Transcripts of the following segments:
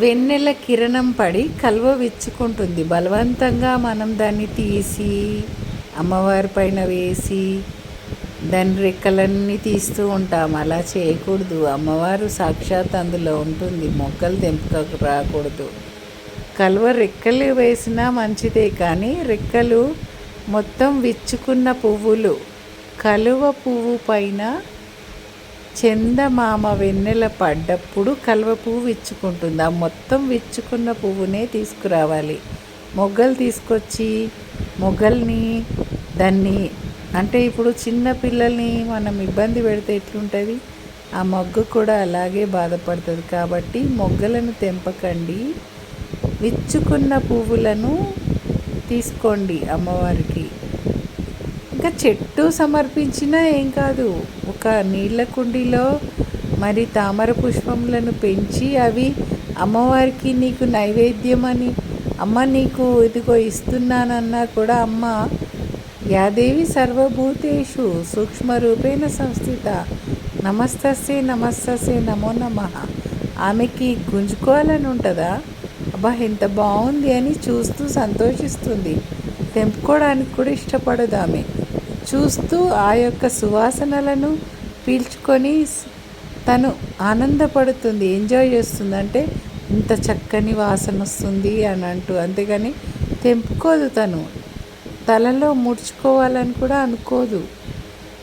వెన్నెల కిరణం పడి కలువ విచ్చుకుంటుంది. బలవంతంగా మనం దాన్ని తీసి అమ్మవారి పైన వేసి దాని రెక్కలన్నీ తీస్తూ ఉంటాం. అలా చేయకూడదు. అమ్మవారు సాక్షాత్ అందులో ఉంటుంది. మొక్కలు తెంపుకు రాకూడదు. కలువ రెక్కలు వేసినా మంచిదే కానీ రెక్కలు మొత్తం విచ్చుకున్న పువ్వులు కలువ పువ్వు పైన చందమామ వెన్నెల పడ్డప్పుడు కలువ పువ్వు విచ్చుకుంటుంది ఆ మొత్తం విచ్చుకున్న పువ్వునే తీసుకురావాలి. మొగ్గలు తీసుకొచ్చి మొగ్గల్ని దాన్ని అంటే ఇప్పుడు చిన్న పిల్లల్ని మనం ఇబ్బంది పెడితే ఎట్లుంటుంది? ఆ మొగ్గ కూడా అలాగే బాధపడుతుంది. కాబట్టి మొగ్గలను తెంపకండి. విచ్చుకున్న పువ్వులను తీసుకోండి అమ్మవారికి. ఇంకా చెట్టు సమర్పించినా ఏం కాదు. ఒక నీళ్ళ కుండీలో మరి తామర పుష్పములను పెంచి అవి అమ్మవారికి నీకు నైవేద్యం అని అమ్మ నీకు ఇదిగో ఇస్తున్నానన్నా కూడా అమ్మ యాదేవి సర్వభూతేషు సూక్ష్మరూపేణ సంస్థిత నమస్తస్సే నమస్తస్సే నమో నమ. ఆమెకి గుంజుకోవాలని ఉంటుందా? అబ్బా ఎంత బాగుంది అని చూస్తూ సంతోషిస్తుంది. తెంపుకోవడానికి కూడా ఇష్టపడదు ఆమె. చూస్తూ ఆ యొక్క సువాసనలను పీల్చుకొని తను ఆనందపడుతుంది ఎంజాయ్ చేస్తుంది. అంటే ఇంత చక్కని వాసన వస్తుంది అని అంటూ. అంతేగాని తెంపుకోదు తను. తలలో ముడుచుకోవాలని కూడా అనుకోదు.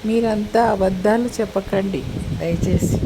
మీరంతా అబద్ధాలు చెప్పకండి. దయచేసి.